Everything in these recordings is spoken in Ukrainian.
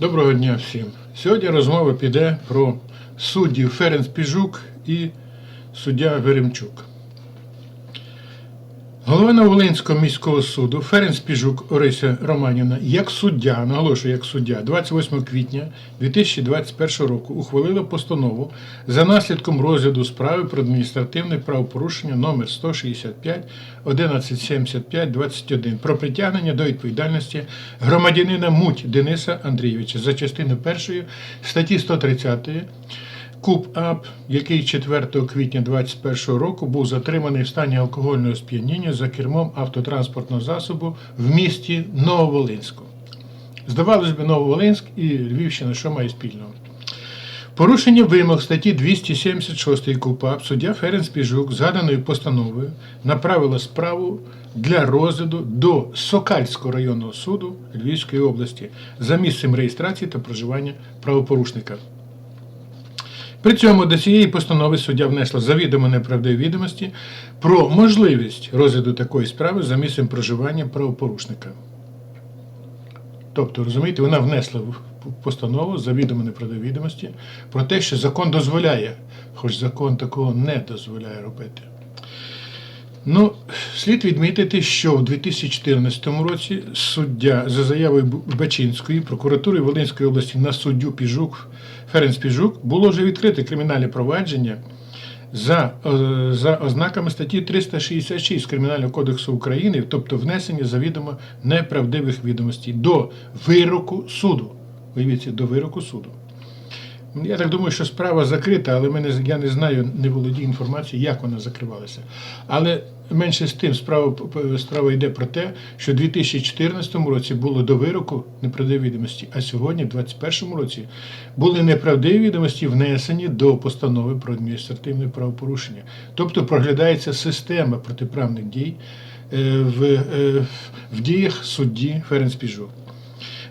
Доброго дня всім. Сьогодні розмова піде про суддів Ференц Піжук і суддя Веремчук. Голова Новолинського міського суду Ференц Піжук Орися Романівна як суддя, наголошую, як суддя, 28 квітня 2021 року ухвалила постанову за наслідком розгляду справи про адміністративне правопорушення номер 165 1175 21 про притягнення до відповідальності громадянина Муть Дениса Андрійовича за частиною першої статті 130 Куб АП, який 4 квітня 2021 року був затриманий в стані алкогольного сп'яніння за кермом автотранспортного засобу в місті Нововолинську. Здавалось би, Нововолинськ і Львівщина, що має спільного? Порушення вимог статті 276 КУПАП суддя Ференц Піжук згаданою постановою направила справу для розгляду до Сокальського районного суду Львівської області за місцем реєстрації та проживання правопорушника. При цьому до цієї постанови суддя внесла завідомо неправдиві відомості про можливість розгляду такої справи за місцем проживання правопорушника. Тобто, розумієте, вона внесла постанову завідомо неправдиві відомості про те, що закон дозволяє, хоч закон такого не дозволяє робити. Ну, слід відмітити, що в 2014 році суддя за заявою Бачинської прокуратури Волинської області на суддю Піжук Ференц Піжук було вже відкрите кримінальне провадження за, е, за ознаками статті 366 Кримінального кодексу України, тобто внесення завідомо неправдивих відомостей до вироку суду. Уявіться, до вироку суду. Я так думаю, що справа закрита, але мене, я не знаю, не володію інформацією, як вона закривалася. Але менше з тим справа, справа йде про те, що в 2014 році було до вироку неправдиві відомості, а сьогодні, в 2021 році, були неправдиві відомості внесені до постанови про адміністративне правопорушення. Тобто проглядається система протиправних дій е, в, е, в діях судді Ференц Піжу.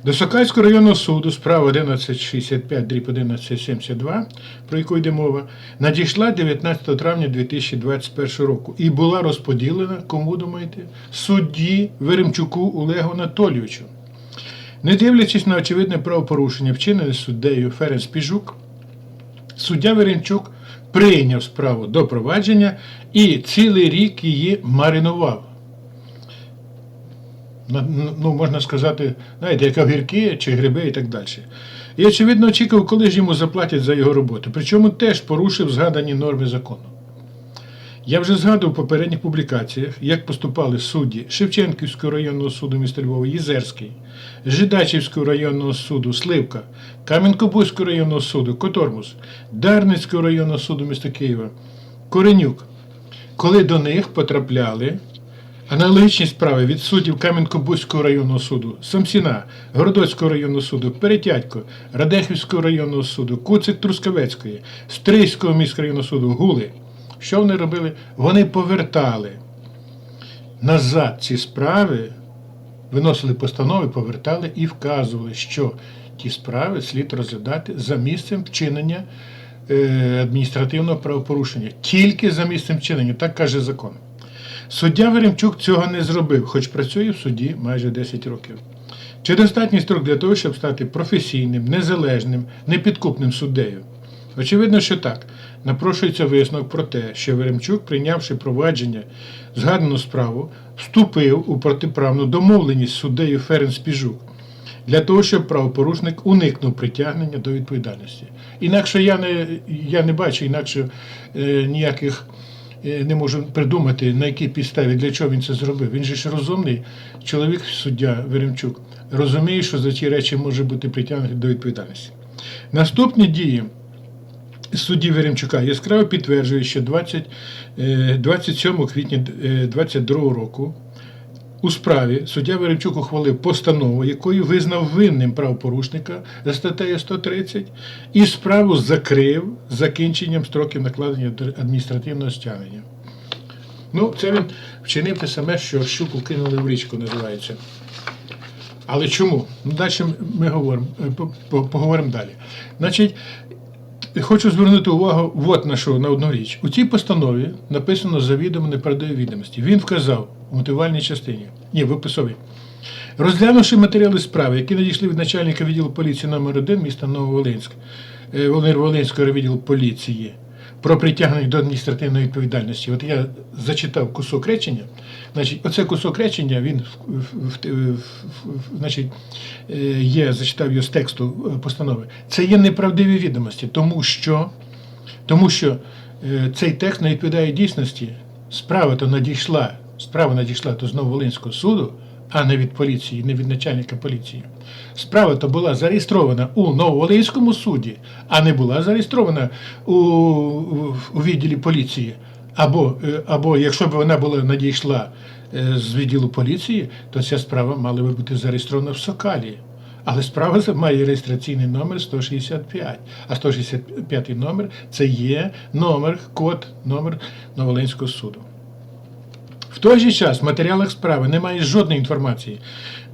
До Сокальського районного суду справа 1165 дріб 1172, про яку йде мова, надійшла 19 травня 2021 року і була розподілена, кому думаєте, судді Веремчуку Олегу Анатолійовичу. Не дивлячись на очевидне правопорушення, вчинене суддею Ференц Піжук, суддя Веремчук прийняв справу до провадження і цілий рік її маринував ну, можна сказати, знаєте, як огірки чи гриби і так далі. І, очевидно, очікував, коли ж йому заплатять за його роботу. Причому теж порушив згадані норми закону. Я вже згадував в попередніх публікаціях, як поступали судді Шевченківського районного суду міста Львова, Єзерський, Жидачівського районного суду Сливка, Кам'янко-Бузького районного суду Котормус, Дарницького районного суду міста Києва, Коренюк, коли до них потрапляли Аналогічні справи від суддів Кам'янко-Бузького районного суду, Самсіна, Городоцького районного суду, Перетятько, Радехівського районного суду, Куцик Трускавецької, Стрийського міськрайонного суду, Гули. Що вони робили? Вони повертали назад ці справи, виносили постанови, повертали і вказували, що ті справи слід розглядати за місцем вчинення е, адміністративного правопорушення. Тільки за місцем вчинення, так каже закон. Суддя Веремчук цього не зробив, хоч працює в суді майже 10 років. Чи достатній строк для того, щоб стати професійним, незалежним, непідкупним суддею? Очевидно, що так. Напрошується висновок про те, що Веремчук, прийнявши провадження згадану справу, вступив у протиправну домовленість з суддею Ференц Піжук для того, щоб правопорушник уникнув притягнення до відповідальності. Інакше я не я не бачу інакше е, ніяких не можу придумати, на якій підставі, для чого він це зробив. Він же ж розумний чоловік, суддя Веремчук, розуміє, що за ці речі може бути притягнути до відповідальності. Наступні дії. Судді Веремчука яскраво підтверджує, що 20, 27 квітня 2022 року у справі суддя Веремчук ухвалив постанову, якою визнав винним правопорушника за статтею 130, і справу закрив з закінченням строків накладення адміністративного стягнення. Ну, це він вчинив те саме, що щуку кинули в річку, називається. Але чому? Ну, Далі ми говоримо, поговоримо далі. Значить, Хочу звернути увагу от на що, на одну річ. У цій постанові написано завідомо передає відомості. Він вказав у мотивальній частині, ні, в описові. Розглянувши матеріали справи, які надійшли від начальника відділу поліції номер 1 міста Нововолинськ, е, Володимир Волинського відділу поліції про притягнення до адміністративної відповідальності. От я зачитав кусок речення. Значить, оце кусок речення, він значить, е, є, зачитав його з тексту е, постанови. Це є неправдиві відомості, тому що, тому що е, цей текст не відповідає дійсності. Справа то надійшла, справа надійшла до знову Волинського суду, а не від поліції, не від начальника поліції. Справа то була зареєстрована у Нововолинському суді, а не була зареєстрована у, у, відділі поліції. Або, е, або якщо б вона була надійшла е, з відділу поліції, то ця справа мала би бути зареєстрована в Сокалі. Але справа має реєстраційний номер 165. А 165 номер це є номер, код, номер Новолинського суду. В той же час в матеріалах справи немає жодної інформації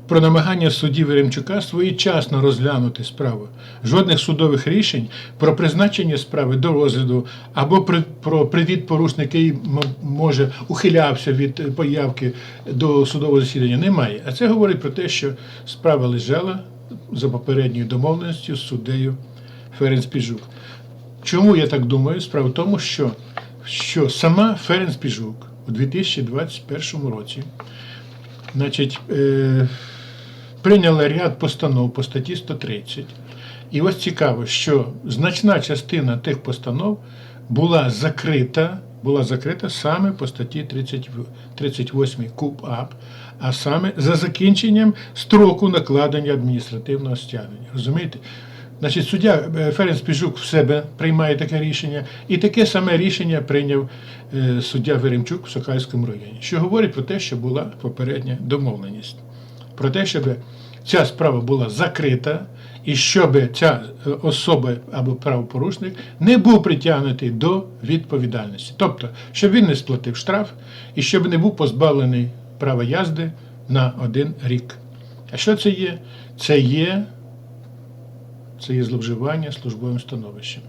про намагання судді Веремчука своєчасно розглянути справу, жодних судових рішень про призначення справи до розгляду або про привід порушника, який може ухилявся від е, появки до судового засідання, немає. А це говорить про те, що справа лежала за попередньою домовленістю з суддею Ференц Піжук. Чому я так думаю? Справа в тому, що, що сама Ференц Піжук у 2021 році значить, е, прийняла ряд постанов по статті 130. І ось цікаво, що значна частина тих постанов була закрита, була закрита саме по статті 30, 38 КУПАП, а саме за закінченням строку накладення адміністративного стягнення. Розумієте? Значить, суддя е, Ференц Піжук в себе приймає таке рішення, і таке саме рішення прийняв е, суддя Веремчук в Сокальському районі, що говорить про те, що була попередня домовленість. Про те, щоб ця справа була закрита, і щоб ця е, особа або правопорушник не був притягнутий до відповідальності. Тобто, щоб він не сплатив штраф і щоб не був позбавлений права язди на один рік. А що це є? Це є це є зловживання службовим становищем.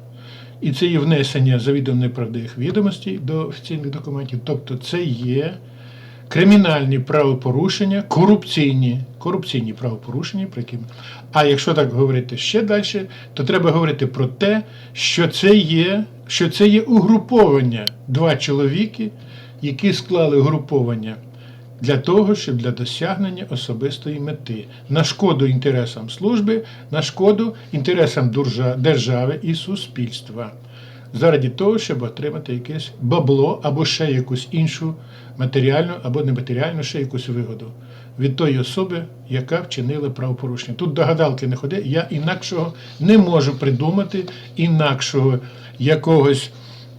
І це є внесення завідомо неправдивих відомостей до офіційних документів. Тобто це є кримінальні правопорушення, корупційні, корупційні правопорушення, про які. А якщо так говорити ще далі, то треба говорити про те, що це є, що це є угруповання два чоловіки, які склали угруповання для того, щоб для досягнення особистої мети на шкоду інтересам служби, на шкоду інтересам держави і суспільства. Заради того, щоб отримати якесь бабло або ще якусь іншу матеріальну або нематеріальну ще якусь вигоду від тої особи, яка вчинила правопорушення. Тут до гадалки не ходи, я інакшого не можу придумати, інакшого якогось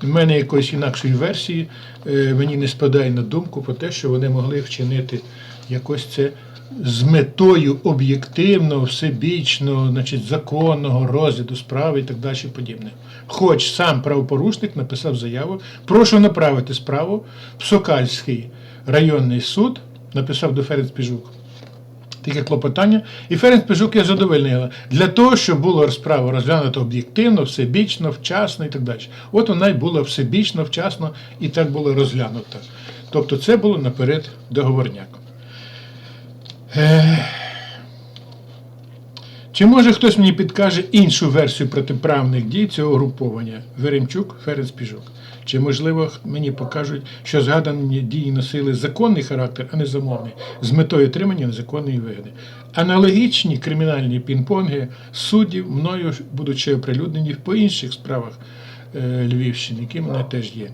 в мене якоїсь інакшої версії е, мені не спадає на думку про те, що вони могли вчинити якось це з метою об'єктивного, всебічного, значить, законного розгляду справи і так далі подібне. Хоч сам правопорушник написав заяву, прошу направити справу в Сокальський районний суд, написав до Ференц Піжук таке клопотання, і Ференц Пежук я задовольнила для того, щоб була справа розглянута об'єктивно, всебічно, вчасно і так далі. От вона й була всебічно, вчасно і так було розглянута. Тобто це було наперед договорняк. Чи може хтось мені підкаже іншу версію протиправних дій цього угруповання Веремчук, Ференц Піжук? Чи, можливо, мені покажуть, що згадані дії носили законний характер, а не замовний, з метою отримання незаконної вигоди? Аналогічні кримінальні пінг-понги суддів мною ще оприлюднені по інших справах е, Львівщини, які мене теж є.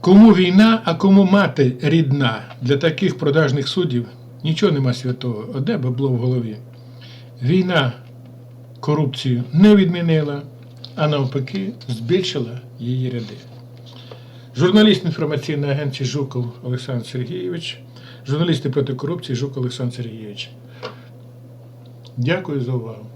Кому війна, а кому мати рідна для таких продажних суддів нічого нема святого, одне бабло в голові. Війна корупцію не відмінила, а навпаки збільшила її ряди. Журналіст інформаційної агенції Жуков Олександр Сергійович, журналісти проти корупції Жуков Олександр Сергійович. Дякую за увагу.